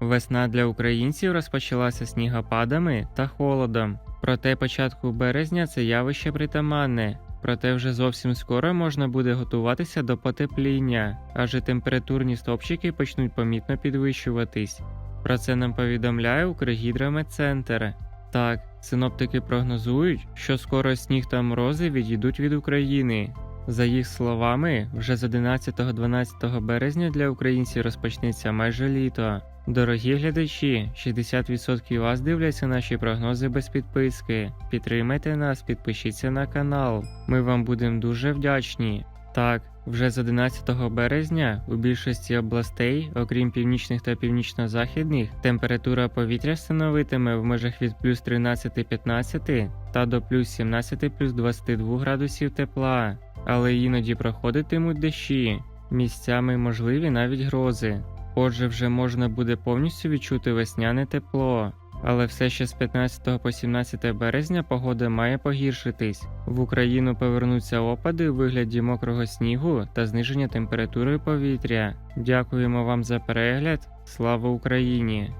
Весна для українців розпочалася снігопадами та холодом. Проте початку березня це явище притаманне. Проте вже зовсім скоро можна буде готуватися до потепління, адже температурні стопчики почнуть помітно підвищуватись. Про це нам повідомляє Укргідрометцентр. Так, синоптики прогнозують, що скоро сніг та морози відійдуть від України. За їх словами, вже з 11-12 березня для українців розпочнеться майже літо. Дорогі глядачі, 60% вас дивляться наші прогнози без підписки. Підтримайте нас, підпишіться на канал. Ми вам будемо дуже вдячні. Так, вже з 11 березня у більшості областей, окрім північних та північно-західних, температура повітря становитиме в межах від плюс 13-15 та до плюс 17 плюс 22 градусів тепла, але іноді проходитимуть дощі, місцями можливі навіть грози. Отже, вже можна буде повністю відчути весняне тепло. Але все ще з 15 по 17 березня погода має погіршитись. В Україну повернуться опади у вигляді мокрого снігу та зниження температури повітря. Дякуємо вам за перегляд. Слава Україні!